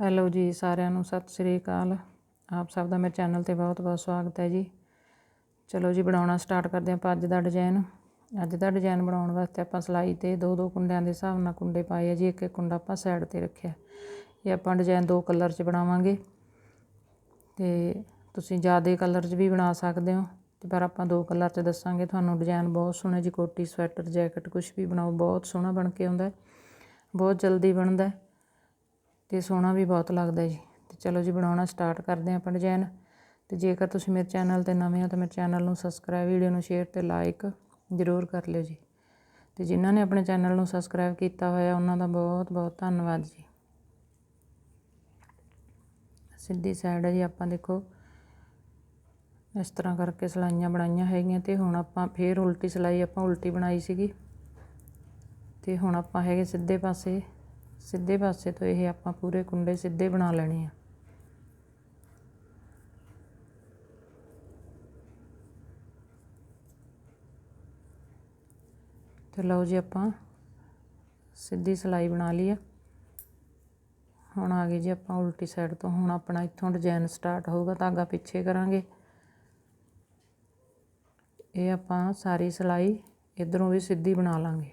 Hello ਜੀ ਸਾਰਿਆਂ ਨੂੰ, ਸਤਿ ਸ੍ਰੀ ਅਕਾਲ। ਆਪ ਸਭ ਦਾ ਮੇਰੇ ਚੈਨਲ ਤੇ ਬਹੁਤ-ਬਹੁਤ ਸਵਾਗਤ ਹੈ ਜੀ। ਚਲੋ ਜੀ, ਬਣਾਉਣਾ ਸਟਾਰਟ ਕਰਦੇ ਆਪਾਂ ਅੱਜ ਦਾ ਡਿਜ਼ਾਈਨ ਅੱਜ ਦਾ ਡਿਜ਼ਾਈਨ ਬਣਾਉਣ ਵਾਸਤੇ ਆਪਾਂ ਸਲਾਈ ਤੇ ਦੋ ਦੋ ਕੁੰਡਿਆਂ ਦੇ ਹਿਸਾਬ ਨਾਲ ਕੁੰਡੇ ਪਾਏ ਆ ਜੀ। ਇੱਕ ਇੱਕ ਕੁੰਡਾ ਆਪਾਂ ਸਾਈਡ ਤੇ ਰੱਖਿਆ। ਇਹ ਆਪਾਂ ਡਿਜ਼ਾਈਨ ਦੋ ਕਲਰ 'ਚ ਬਣਾਵਾਂਗੇ। ਤੇ ਤੁਸੀਂ ਜ਼ਿਆਦਾ ਕਲਰ 'ਚ ਵੀ ਬਣਾ ਸਕਦੇ ਹੋ। ਤੇ ਪਰ ਆਪਾਂ ਦੋ ਕਲਰ 'ਚ ਦੱਸਾਂਗੇ। ਤੁਹਾਨੂੰ ਡਿਜ਼ਾਈਨ ਬਹੁਤ ਸੋਹਣਾ ਜੀ, ਕੋਟੀ, ਸਵੈਟਰ, ਜੈਕਟ ਕੁਝ ਵੀ ਬਣਾਓ, ਬਹੁਤ ਸੋਹਣਾ ਬਣ ਕੇ ਆਉਂਦਾ ਬਹੁਤ ਜਲਦੀ ਬਣਦਾ ਅਤੇ ਸੋਹਣਾ ਵੀ ਬਹੁਤ ਲੱਗਦਾ ਜੀ। ਅਤੇ ਚਲੋ ਜੀ, ਬਣਾਉਣਾ ਸਟਾਰਟ ਕਰਦੇ ਹਾਂ ਆਪਾਂ ਡਿਜ਼ਾਇਨ ਅਤੇ ਜੇਕਰ ਤੁਸੀਂ ਮੇਰੇ ਚੈਨਲ ਤੇ ਨਵੇਂ ਹੋ ਤਾਂ ਮੇਰੇ ਚੈਨਲ ਨੂੰ ਸਬਸਕ੍ਰਾਈਬ ਵੀਡੀਓ ਨੂੰ ਸ਼ੇਅਰ ਅਤੇ ਲਾਈਕ ਜ਼ਰੂਰ ਕਰ ਲਿਓ ਜੀ। ਅਤੇ ਜਿਨ੍ਹਾਂ ਨੇ ਆਪਣੇ ਚੈਨਲ ਨੂੰ ਸਬਸਕ੍ਰਾਈਬ ਕੀਤਾ ਹੋਇਆ, ਉਹਨਾਂ ਦਾ ਬਹੁਤ ਬਹੁਤ ਧੰਨਵਾਦ ਜੀ। ਸਿੱਧੀ ਸਾਈਡ ਹੈ ਜੀ, ਆਪਾਂ ਦੇਖੋ, ਇਸ ਤਰ੍ਹਾਂ ਕਰਕੇ ਸਲਾਈਆਂ ਬਣਾਈਆਂ ਹੈਗੀਆਂ ਤੇ ਹੁਣ ਆਪਾਂ ਫੇਰ ਉਲਟੀ ਸਲਾਈ, ਆਪਾਂ ਉਲਟੀ ਬਣਾਈ ਸੀਗੀ। ਤੇ ਹੁਣ ਆਪਾਂ ਹੈਗੇ ਸਿੱਧੇ ਪਾਸੇ। ਸਿੱਧੇ ਪਾਸੇ ਤੋਂ ਇਹ ਆਪਾਂ ਪੂਰੇ ਕੁੰਡੇ ਸਿੱਧੇ ਬਣਾ ਲੈਣੇ ਆ। ਤੇ ਲਓ ਜੀ ਆਪਾਂ ਸਿੱਧੀ ਸਲਾਈ ਬਣਾ ਲਈ ਆ। ਹੁਣ ਆ ਗਏ ਜੀ ਆਪਾਂ ਉਲਟੀ ਸਾਈਡ ਤੋਂ। ਹੁਣ ਆਪਣਾ ਇੱਥੋਂ ਡਿਜ਼ਾਈਨ ਸਟਾਰਟ ਹੋਊਗਾ ਧਾਗਾ ਪਿੱਛੇ ਕਰਾਂਗੇ। ਇਹ ਆਪਾਂ ਸਾਰੀ ਸਲਾਈ ਇਧਰੋਂ ਵੀ ਸਿੱਧੀ ਬਣਾ ਲਾਂਗੇ।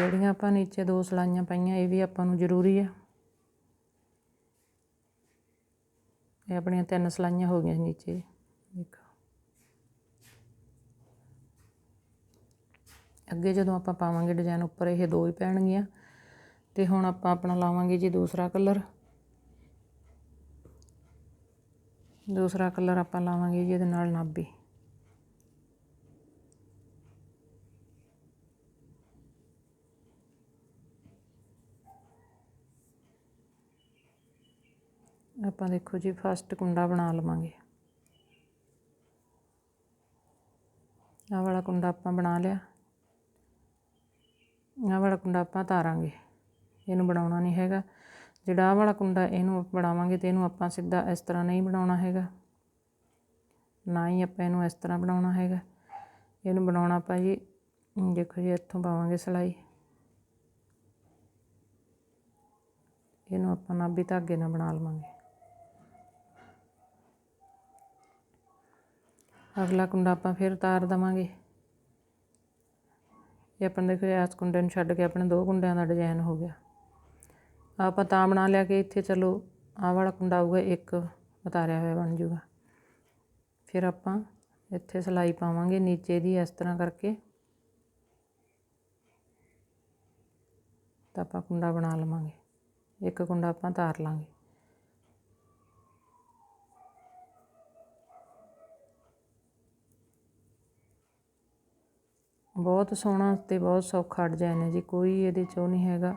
ਜਿਹੜੀਆਂ ਆਪਾਂ ਨੀਚੇ ਦੋ ਸਲਾਈਆਂ ਪਾਈਆਂ, ਇਹ ਵੀ ਆਪਾਂ ਨੂੰ ਜ਼ਰੂਰੀ ਆ। ਇਹ ਆਪਣੀਆਂ ਤਿੰਨ ਸਲਾਈਆਂ ਹੋ ਗਈਆਂ ਨੀਚੇ, ਦੇਖੋ। ਅੱਗੇ ਜਦੋਂ ਆਪਾਂ ਪਾਵਾਂਗੇ ਡਿਜ਼ਾਈਨ ਉੱਪਰ ਇਹ ਦੋ ਹੀ ਪੈਣਗੀਆਂ ਤੇ ਹੁਣ ਆਪਾਂ ਆਪਣਾ ਲਾਵਾਂਗੇ ਜੀ ਦੂਸਰਾ ਕਲਰ। ਦੂਸਰਾ ਕਲਰ ਆਪਾਂ ਲਾਵਾਂਗੇ ਜੀ ਇਹਦੇ ਨਾਲ ਨਾਭੀ। ਆਪਾਂ ਦੇਖੋ ਜੀ ਫਸਟ ਕੁੰਡਾ ਬਣਾ ਲਵਾਂਗੇ। ਆਹ ਵਾਲਾ ਕੁੰਡਾ ਆਪਾਂ ਬਣਾ ਲਿਆ। ਆਹ ਵਾਲਾ ਕੁੰਡਾ ਆਪਾਂ ਤਾਰਾਂਗੇ। ਇਹਨੂੰ ਬਣਾਉਣਾ ਨਹੀਂ ਹੈਗਾ। ਜਿਹੜਾ ਆਹ ਵਾਲਾ ਕੁੰਡਾ ਇਹਨੂੰ ਬਣਾਵਾਂਗੇ ਤੇ ਇਹਨੂੰ ਆਪਾਂ ਸਿੱਧਾ ਇਸ ਤਰ੍ਹਾਂ ਨਹੀਂ ਬਣਾਉਣਾ ਹੈਗਾ। ਨਾ ਹੀ ਆਪਾਂ ਇਹਨੂੰ ਇਸ ਤਰ੍ਹਾਂ ਬਣਾਉਣਾ ਹੈਗਾ। ਇਹਨੂੰ ਬਣਾਉਣਾ ਆਪਾਂ ਜੀ, ਦੇਖੋ ਜੀ, ਇੱਥੋਂ ਪਾਵਾਂਗੇ ਸਲਾਈ। ਇਹਨੂੰ ਆਪਾਂ ਨਾਭੀ ਧਾਗੇ ਨਾਲ ਬਣਾ ਲਵਾਂਗੇ। ਅਗਲਾ ਕੁੰਡਾ ਆਪਾਂ ਫਿਰ ਤਾਰ ਦਵਾਂਗੇ। ਇਹ ਆਪਾਂ ਦੇਖੋ ਇਸ ਕੁੰਡੇ ਨੂੰ ਛੱਡ ਕੇ ਆਪਣੇ ਦੋ ਕੁੰਡਿਆਂ ਦਾ ਡਿਜ਼ਾਈਨ ਹੋ ਗਿਆ। ਆਪਾਂ ਤਾਂ ਬਣਾ ਲਿਆ ਕਿ ਇੱਥੇ ਚਲੋ, ਆਹ ਵਾਲਾ ਕੁੰਡਾ ਆਊਗਾ, ਇੱਕ ਉਤਾਰਿਆ ਹੋਇਆ ਬਣ ਜਾਊਗਾ। ਫਿਰ ਆਪਾਂ ਇੱਥੇ ਸਲਾਈ ਪਾਵਾਂਗੇ ਨੀਚੇ ਦੀ, ਇਸ ਤਰ੍ਹਾਂ ਕਰਕੇ। ਤਾਂ ਆਪਾਂ ਕੁੰਡਾ ਬਣਾ ਲਵਾਂਗੇ। ਇੱਕ ਕੁੰਡਾ ਆਪਾਂ ਤਾਰ ਲਾਂਗੇ। ਬਹੁਤ ਸੋਹਣਾ ਤੇ ਬਹੁਤ ਸੌਖਾ ਡਿਜ਼ਾਈਨ ਹੈ ਜੀ, ਕੋਈ ਇਹਦੇ ਚੋਂ ਨਹੀਂ ਹੈਗਾ।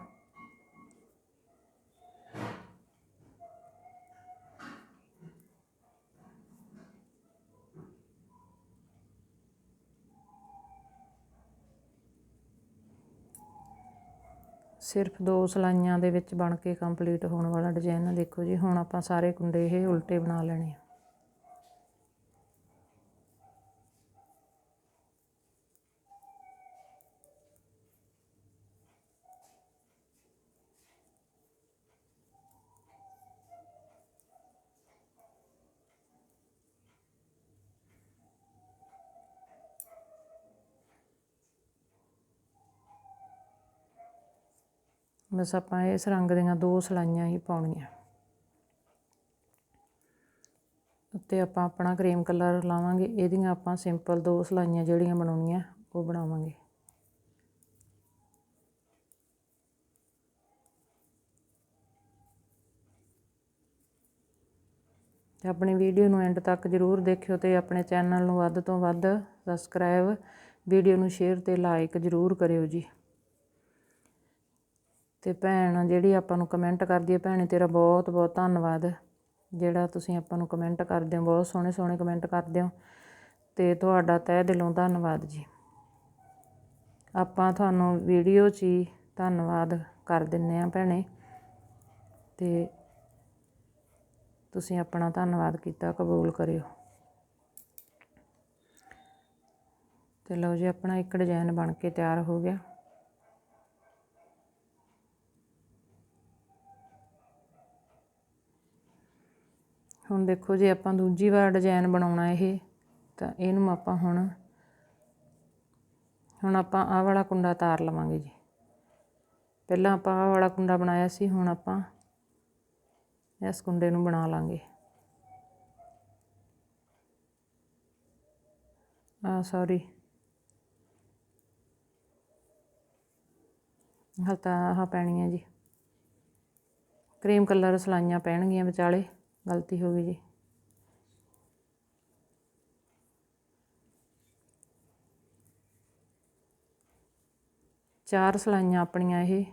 ਸਿਰਫ ਦੋ ਸਲਾਈਆਂ ਦੇ ਵਿੱਚ ਬਣ ਕੇ ਕੰਪਲੀਟ ਹੋਣ ਵਾਲਾ ਡਿਜ਼ਾਈਨ ਦੇਖੋ ਜੀ, ਹੁਣ ਆਪਾਂ ਸਾਰੇ ਕੁੰਡੇ ਇਹ ਉਲਟੇ ਬਣਾ ਲੈਣੇ ਆ। ਬਸ ਆਪਾਂ ਇਸ ਰੰਗ ਦੀਆਂ ਦੋ ਸਲਾਈਆਂ ਹੀ ਪਾਉਣੀਆਂ। ਉੱਤੇ ਆਪਾਂ ਆਪਣਾ ਕਰੀਮ ਕਲਰ ਲਾਵਾਂਗੇ। ਇਹਦੀਆਂ ਆਪਾਂ ਸਿੰਪਲ ਦੋ ਸਲਾਈਆਂ ਜਿਹੜੀਆਂ ਬਣਾਉਣੀਆਂ, ਉਹ ਬਣਾਵਾਂਗੇ। ਤੇ ਆਪਣੀ ਵੀਡੀਓ ਨੂੰ ਐਂਡ ਤੱਕ ਜ਼ਰੂਰ ਦੇਖਿਓ ਤੇ ਆਪਣੇ ਚੈਨਲ ਨੂੰ ਵੱਧ ਤੋਂ ਵੱਧ ਸਬਸਕ੍ਰਾਈਬ, ਵੀਡੀਓ ਨੂੰ ਸ਼ੇਅਰ ਤੇ ਲਾਈਕ ਜ਼ਰੂਰ ਕਰਿਓ ਜੀ। ਤੇ ਭੈਣ ਜਿਹੜੀ ਆਪਾਂ ਨੂੰ ਕਮੈਂਟ ਕਰਦੀ ਹੈ, ਭੈਣੇ ਤੇਰਾ ਬਹੁਤ ਬਹੁਤ ਧੰਨਵਾਦ। ਜਿਹੜਾ ਤੁਸੀਂ ਆਪਾਂ ਨੂੰ ਕਮੈਂਟ ਕਰਦੇ ਹੋ, ਬਹੁਤ ਸੋਹਣੇ ਸੋਹਣੇ ਕਮੈਂਟ ਕਰਦੇ ਹੋ। ਤੇ ਤੁਹਾਡਾ ਤਹਿ ਦਿਲੋਂ ਧੰਨਵਾਦ ਜੀ। ਆਪਾਂ ਤੁਹਾਨੂੰ ਵੀਡੀਓ 'ਚ ਹੀ ਧੰਨਵਾਦ ਕਰ ਦਿੰਨੇ ਆ ਭੈਣੇ। ਤੇ ਤੁਸੀਂ ਆਪਣਾ ਧੰਨਵਾਦ ਕੀਤਾ, ਕਬੂਲ ਕਰਿਓ। ਤੇ ਲਓ ਜੀ, ਆਪਣਾ ਇੱਕ ਡਿਜ਼ਾਈਨ ਬਣ ਕੇ ਤਿਆਰ ਹੋ ਗਿਆ। ਹੁਣ ਦੇਖੋ ਜੇ ਆਪਾਂ ਦੂਜੀ ਵਾਰ ਡਿਜ਼ਾਈਨ ਬਣਾਉਣਾ ਇਹ, ਤਾਂ ਇਹਨੂੰ ਆਪਾਂ ਹੁਣ ਹੁਣ ਆਪਾਂ ਆਹ ਵਾਲਾ ਕੁੰਡਾ ਤਾਰ ਲਵਾਂਗੇ ਜੀ। ਪਹਿਲਾਂ ਆਪਾਂ ਆਹ ਵਾਲਾ ਕੁੰਡਾ ਬਣਾਇਆ ਸੀ, ਹੁਣ ਆਪਾਂ ਇਸ ਕੁੰਡੇ ਨੂੰ ਬਣਾ ਲਾਂਗੇ। ਆ ਸੌਰੀ ਹਲਤਾ ਆਹ ਪੈਣੀਆਂ ਜੀ। ਕਰੀਮ ਕਲਰ ਸਲਾਈਆਂ ਪੈਣਗੀਆਂ ਵਿਚਾਲੇ। ਗਲਤੀ ਹੋ ਗਈ ਜੀ। ਚਾਰ ਸਲਾਈਆਂ ਆਪਣੀਆਂ ਇਹ।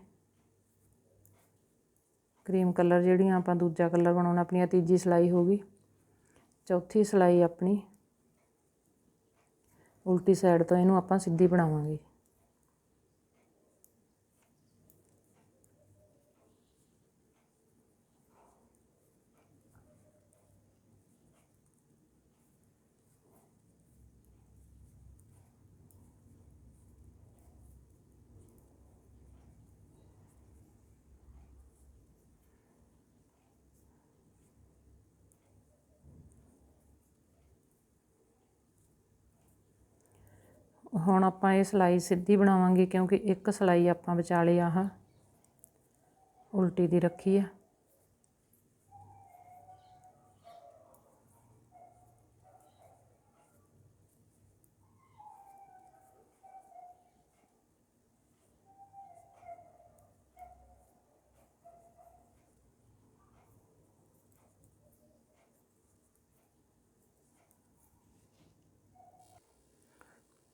ਕਰੀਮ ਕਲਰ ਜਿਹੜੀਆਂ ਆਪਾਂ ਦੂਜਾ ਕਲਰ ਬਣਾਉਣਾ, ਆਪਣੀ ਤੀਜੀ ਸਲਾਈ ਹੋ ਗਈ। ਚੌਥੀ ਸਲਾਈ ਆਪਣੀ। ਉਲਟੀ ਸਾਈਡ ਤੋਂ ਇਹਨੂੰ ਆਪਾਂ ਸਿੱਧੀ ਬਣਾਵਾਂਗੇ। ਹੁਣ ਆਪਾਂ ਇਹ ਸਲਾਈ ਸਿੱਧੀ ਬਣਾਵਾਂਗੇ ਕਿਉਂਕਿ ਇੱਕ ਸਲਾਈ ਆਪਾਂ ਵਿਚਾਲੇ ਆਹ, ਉਲਟੀ ਦੀ ਰੱਖੀ ਆ।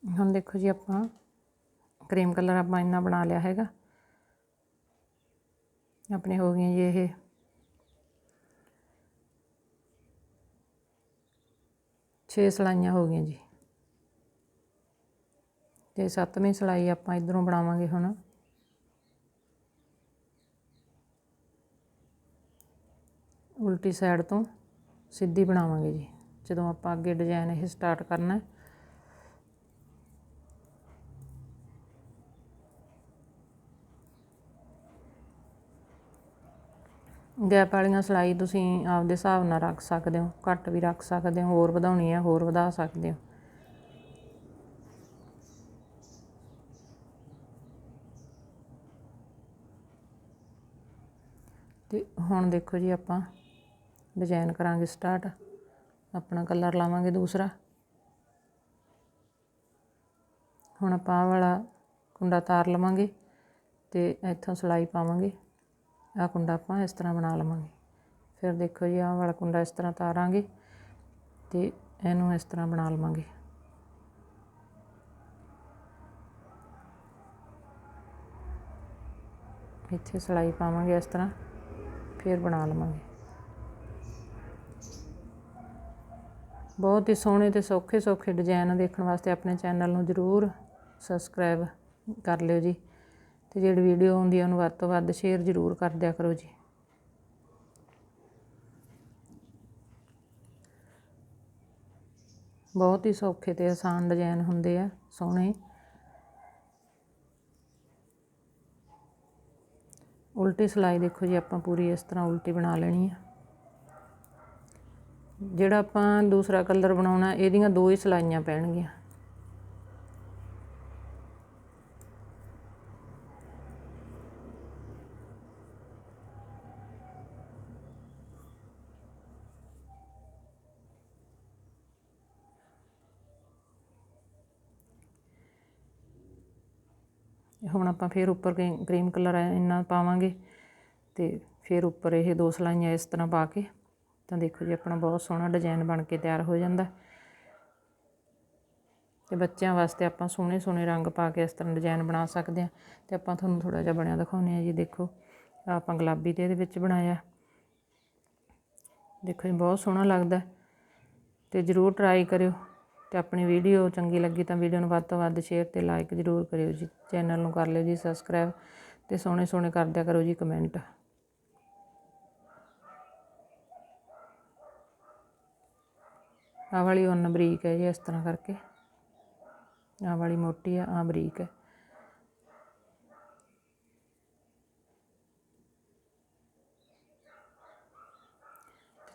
ਹੁਣ ਦੇਖੋ ਜੀ ਆਪਾਂ ਕਰੀਮ ਕਲਰ ਆਪਾਂ ਇੰਨਾ ਬਣਾ ਲਿਆ ਹੈਗਾ। ਆਪਣੇ ਹੋ ਗਈਆਂ ਜੀ ਇਹ। ਛੇ ਸਲਾਈਆਂ ਹੋ ਗਈਆਂ ਜੀ। ਤੇ ਸੱਤਵੀਂ ਸਲਾਈ ਆਪਾਂ ਇਧਰੋਂ ਬਣਾਵਾਂਗੇ ਹੁਣ। ਉਲਟੀ ਸਾਈਡ ਤੋਂ ਸਿੱਧੀ ਬਣਾਵਾਂਗੇ ਜੀ। ਜਦੋਂ ਆਪਾਂ ਅੱਗੇ ਡਿਜ਼ਾਈਨ ਇਹ ਸਟਾਰਟ ਕਰਨਾ ਹੈ। ਗੈਪ ਵਾਲੀਆਂ ਸਿਲਾਈ ਤੁਸੀਂ ਆਪਦੇ ਹਿਸਾਬ ਨਾਲ ਰੱਖ ਸਕਦੇ ਹੋ, ਘੱਟ ਵੀ ਰੱਖ ਸਕਦੇ ਹੋ, ਹੋਰ ਵਧਾਉਣੀ ਹੈ ਹੋਰ ਵਧਾ ਸਕਦੇ ਹੋ। ਤੇ ਹੁਣ ਦੇਖੋ ਜੀ ਆਪਾਂ ਡਿਜ਼ਾਈਨ ਕਰਾਂਗੇ ਸਟਾਰਟ ਆਪਣਾ ਕਲਰ ਲਾਵਾਂਗੇ ਦੂਸਰਾ। ਹੁਣ ਆਪਾਂ ਆਹ ਵਾਲਾ ਕੁੰਡਾ ਤਾਰ ਲਵਾਂਗੇ ਤੇ ਇੱਥੋਂ ਸਿਲਾਈ ਪਾਵਾਂਗੇ। ਆਹ ਕੁੰਡਾ ਆਪਾਂ ਇਸ ਤਰ੍ਹਾਂ ਬਣਾ ਲਵਾਂਗੇ। ਫਿਰ ਦੇਖੋ ਜੀ, ਆਹ ਵਾਲਾ ਕੁੰਡਾ ਇਸ ਤਰ੍ਹਾਂ ਤਾਰਾਂਗੇ ਤੇ ਇਹਨੂੰ ਇਸ ਤਰ੍ਹਾਂ ਬਣਾ ਲਵਾਂਗੇ। ਇੱਥੇ ਸਲਾਈ ਪਾਵਾਂਗੇ ਇਸ ਤਰ੍ਹਾਂ, ਫਿਰ ਬਣਾ ਲਵਾਂਗੇ। ਬਹੁਤ ਹੀ ਸੋਹਣੇ ਤੇ ਸੌਖੇ ਸੌਖੇ ਡਿਜ਼ਾਈਨ ਦੇਖਣ ਵਾਸਤੇ ਆਪਣੇ ਚੈਨਲ ਨੂੰ ਜ਼ਰੂਰ ਸਬਸਕ੍ਰਾਈਬ ਕਰ ਲਿਓ ਜੀ। ਤੇ ਜਿਹੜੀ ਵੀਡੀਓ ਆਉਂਦੀ ਆ, ਉਹਨੂੰ ਵੱਧ ਤੋਂ ਵੱਧ ਸ਼ੇਅਰ ਜ਼ਰੂਰ ਕਰ ਦਿਆ ਕਰੋ ਜੀ। ਬਹੁਤ ਹੀ ਸੌਖੇ ਤੇ ਆਸਾਨ ਡਿਜ਼ਾਈਨ ਹੁੰਦੇ ਆ, ਸੋਹਣੇ। ਉਲਟੀ ਸਲਾਈ ਦੇਖੋ ਜੀ, ਆਪਾਂ ਪੂਰੀ ਇਸ ਤਰ੍ਹਾਂ ਉਲਟੀ ਬਣਾ ਲੈਣੀ ਆ। ਜਿਹੜਾ ਆਪਾਂ ਦੂਸਰਾ ਕਲਰ ਬਣਾਉਣਾ, ਇਹਦੀਆਂ ਦੋ ਹੀ ਸਲਾਈਆਂ ਪੈਣਗੀਆਂ। ਹੁਣ ਆਪਾਂ ਫਿਰ ਉੱਪਰ ਕਰੀਮ ਕਲਰ ਇੰਨਾ ਪਾਵਾਂਗੇ ਤੇ ਫਿਰ ਉੱਪਰ ਇਹ ਦੋ ਸਲਾਈਆਂ ਇਸ ਤਰ੍ਹਾਂ ਪਾ ਕੇ, ਤਾਂ ਦੇਖੋ ਜੀ ਆਪਣਾ ਬਹੁਤ ਸੋਹਣਾ ਡਿਜ਼ਾਈਨ ਬਣ ਕੇ ਤਿਆਰ ਹੋ ਜਾਂਦਾ। ਤੇ ਬੱਚਿਆਂ ਵਾਸਤੇ ਆਪਾਂ ਸੋਹਣੇ ਸੋਹਣੇ ਰੰਗ ਪਾ ਕੇ ਇਸ ਤਰ੍ਹਾਂ ਡਿਜ਼ਾਈਨ ਬਣਾ ਸਕਦੇ ਹਾਂ। ਤੇ ਆਪਾਂ ਤੁਹਾਨੂੰ ਥੋੜਾ ਜਿਹਾ ਬਣਿਆ ਦਿਖਾਉਂਦੇ ਆ ਜੀ, ਦੇਖੋ ਆਪਾਂ ਗੁਲਾਬੀ ਤੇ ਇਹਦੇ ਵਿੱਚ ਬਣਾਇਆ। ਦੇਖੋ ਜੀ, ਬਹੁਤ ਸੋਹਣਾ ਲੱਗਦਾ। ਤੇ ਜ਼ਰੂਰ ਟਰਾਈ ਕਰਿਓ। ਅਤੇ ਆਪਣੀ ਵੀਡੀਓ ਚੰਗੀ ਲੱਗੀ ਤਾਂ ਵੀਡੀਓ ਨੂੰ ਵੱਧ ਤੋਂ ਵੱਧ ਸ਼ੇਅਰ ਅਤੇ ਲਾਈਕ ਜ਼ਰੂਰ ਕਰਿਓ ਜੀ। ਚੈਨਲ ਨੂੰ ਕਰ ਲਿਓ ਜੀ ਸਬਸਕ੍ਰਾਈਬ ਅਤੇ ਸੋਹਣੇ ਸੋਹਣੇ ਕਰ ਦਿਆ ਕਰੋ ਜੀ ਕਮੈਂਟ ਆਹ ਵਾਲੀ ਉਨ ਬਰੀਕ ਹੈ ਜੀ ਇਸ ਤਰ੍ਹਾਂ ਕਰਕੇ। ਆਹ ਵਾਲੀ ਮੋਟੀ ਆ, ਆਹ ਬਰੀਕ ਹੈ।